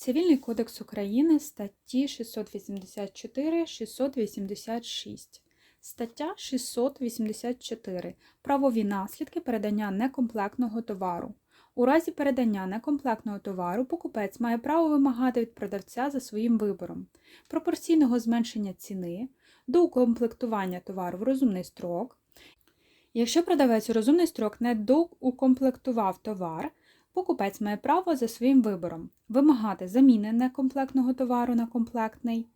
Цивільний кодекс України статті 684-686. Стаття 684. Правові наслідки передання некомплектного товару. У разі передання некомплектного товару покупець має право вимагати від продавця за своїм вибором пропорційного зменшення ціни, доукомплектування товару в розумний строк. Якщо продавець у розумний строк не доукомплектував товар, покупець має право за своїм вибором вимагати заміни некомплектного товару на комплектний,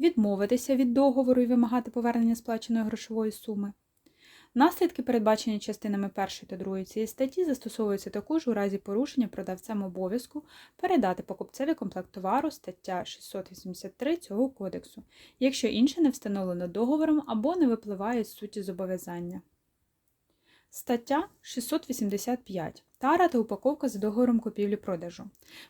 відмовитися від договору і вимагати повернення сплаченої грошової суми. Наслідки, передбачені частинами 1 та 2 цієї статті, застосовуються також у разі порушення продавцем обов'язку передати покупцеві комплект товару стаття 683 цього кодексу, якщо інше не встановлено договором або не випливає з суті зобов'язання. Стаття 685. Тара та упаковка за договором купівлі-продажу.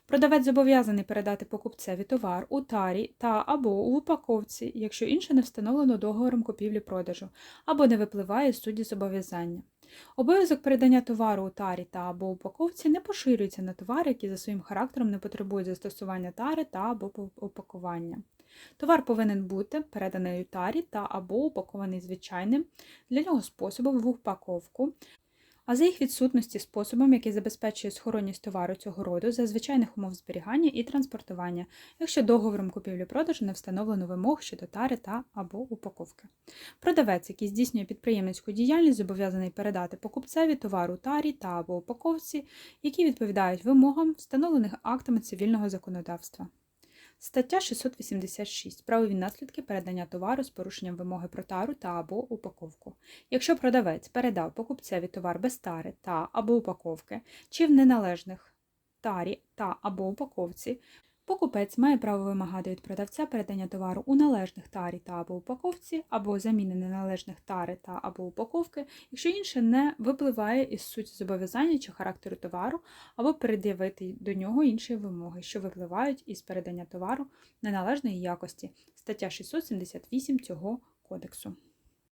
Продавець зобов'язаний передати покупцеві товар у тарі та або у упаковці, якщо інше не встановлено договором купівлі-продажу, або не випливає з суді зобов'язання. Обов'язок передання товару у тарі та або упаковці не поширюється на товари, які за своїм характером не потребують застосування тари та або упакування. Товар повинен бути переданий у тарі та або упакований звичайним для нього способом в упаковку, а за їх відсутності способом, який забезпечує схоронність товару цього роду за звичайних умов зберігання і транспортування, якщо договором купівлі-продажу не встановлено вимог щодо тари та або упаковки. Продавець, який здійснює підприємницьку діяльність, зобов'язаний передати покупцеві товару тарі та або упаковці, які відповідають вимогам, встановлених актами цивільного законодавства. Стаття 686. Правові наслідки передання товару з порушенням вимоги про тару та або упаковку. Якщо продавець передав покупцеві товар без тари та або упаковки, чи в неналежних тарі та або упаковці, покупець має право вимагати від продавця передання товару у належних тарі та або упаковці, або заміни неналежних тари та або упаковки, якщо інше не випливає із суті зобов'язання чи характеру товару, або пред'явити до нього інші вимоги, що випливають із передання товару неналежної якості. Стаття 678 цього кодексу.